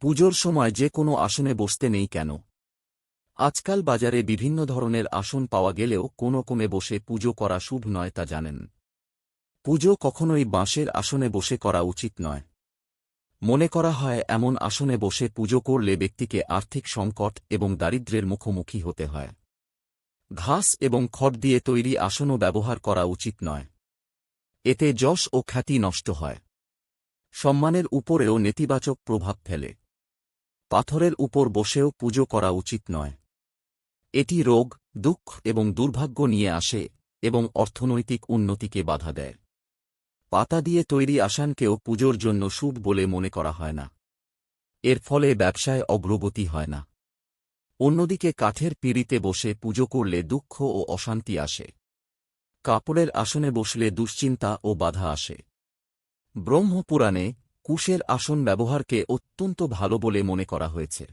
পুজোর সময় যে কোনো আসনে বসতে নেই কেন? আজকাল বাজারে বিভিন্ন ধরনের আসন পাওয়া গেলেও কোনো কমে বসে পুজো করা শুভ নয় তা জানেন। পুজো কখনোই বাঁশের আসনে বসে করা উচিত নয়। মনে করা হয় এমন আসনে বসে পুজো করলে ব্যক্তিকে আর্থিক সংকট এবং দারিদ্র্যের মুখোমুখি হতে হয়। ঘাস এবং খড় দিয়ে তৈরি আসনও ব্যবহার করা উচিত নয়। এতে যশ ও খ্যাতি নষ্ট হয়। সম্মানের উপরেও নেতিবাচক প্রভাব ফেলে। পাথরের উপর বসেও পুজো করা উচিত নয়। এটি রোগ, দুঃখ এবং দুর্ভাগ্য নিয়ে আসে এবং অর্থনৈতিক উন্নতিকে বাধা দেয়। পাতা দিয়ে তৈরি আসানকেও পুজোর জন্য শুভ বলে মনে করা হয় না। এর ফলে ব্যবসায় অগ্রগতি হয় না। অন্যদিকে কাঠের পিড়িতে বসে পুজো করলে দুঃখ ও অশান্তি আসে। কাপড়ের আসনে বসলে দুশ্চিন্তা ও বাধা আসে। ব্রহ্মপুরাণে কুশের আসন ব্যবহারকে অত্যন্ত ভালো বলে মনে করা হয়েছে।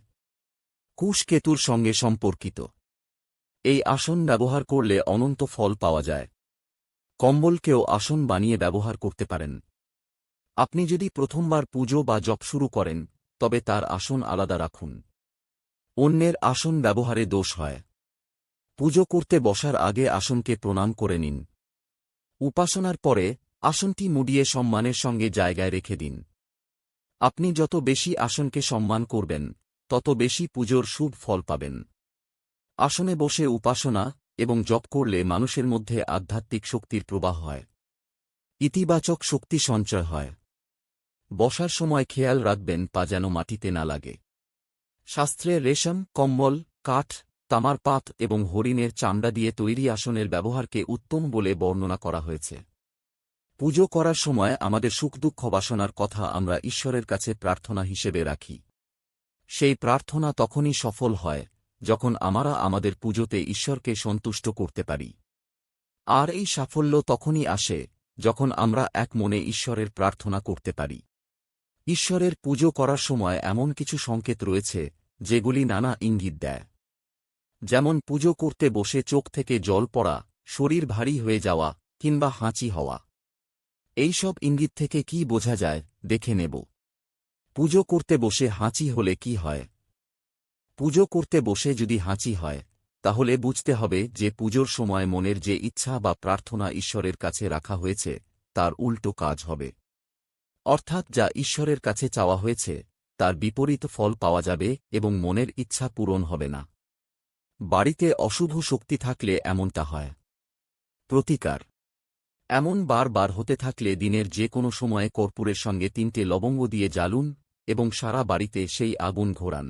কুশ কেতুর সঙ্গে সম্পর্কিত। এই আসন ব্যবহার করলে অনন্ত ফল পাওয়া যায়। কম্বলকেও আসন বানিয়ে ব্যবহার করতে পারেন। আপনি যদি প্রথমবার পুজো বা জপ শুরু করেন, তবে তার আসন আলাদা রাখুন। অন্যের আসন ব্যবহারে দোষ হয়। পুজো করতে বসার আগে আসনকে প্রণাম করে নিন। উপাসনার পরে আসনটি মুডিয়ে সম্মানের সঙ্গে জায়গায় রেখে দিন। আপনি যত বেশি আসনকে সম্মান করবেন, তত বেশি পুজোর শুভ ফল পাবেন। আসনে বসে উপাসনা এবং জপ করলে মানুষের মধ্যে আধ্যাত্মিক শক্তির প্রবাহ হয়। ইতিবাচক শক্তি সঞ্চয় হয়। বসার সময় খেয়াল রাখবেন পা যেন মাটিতে না লাগে। শাস্ত্রে রেশম, কম্বল, কাঠ, তামার পাত এবং হরিণের চামড়া দিয়ে তৈরি আসনের ব্যবহারকে উত্তম বলে বর্ণনা করা হয়েছে। পুজো করার সময় আমাদের সুখ দুঃখ বাসনার কথা আমরা ঈশ্বরের কাছে প্রার্থনা হিসেবে রাখি। সেই প্রার্থনা তখনই সফল হয়, যখন আমরা আমাদের পুজোতে ঈশ্বরকে সন্তুষ্ট করতে পারি। আর এই সাফল্য তখনই আসে, যখন আমরা এক মনে ঈশ্বরের প্রার্থনা করতে পারি। ঈশ্বরের পুজো করার সময় এমন কিছু সংকেত রয়েছে, যেগুলি নানা ইঙ্গিত দেয়। যেমন, পুজো করতে বসে চোখ থেকে জল পড়া, শরীর ভারী হয়ে যাওয়া, কিংবা হাঁচি হওয়া। এইসব ইঙ্গিত থেকে কি বোঝা যায়, দেখে নেব। পুজো করতে বসে হাঁচি হলে কি হয়? পুজো করতে বসে যদি হাঁচি হয়, তাহলে বুঝতে হবে যে পুজোর সময় মনের যে ইচ্ছা বা প্রার্থনা ঈশ্বরের কাছে রাখা হয়েছে, তার উল্টো কাজ হবে। অর্থাৎ যা ঈশ্বরের কাছে চাওয়া হয়েছে, তার বিপরীত ফল পাওয়া যাবে এবং মনের ইচ্ছা পূরণ হবে না। বাড়িতে অশুভ শক্তি থাকলে এমনটা হয়। প্রতিকার এমন বারবার হতে থাকলে দিনের যে কোনো সময়ে কর্পূরের সঙ্গে তিনটে লবঙ্গ দিয়ে জ্বালুন এবং সারা বাড়িতে সেই আগুন ঘোরান।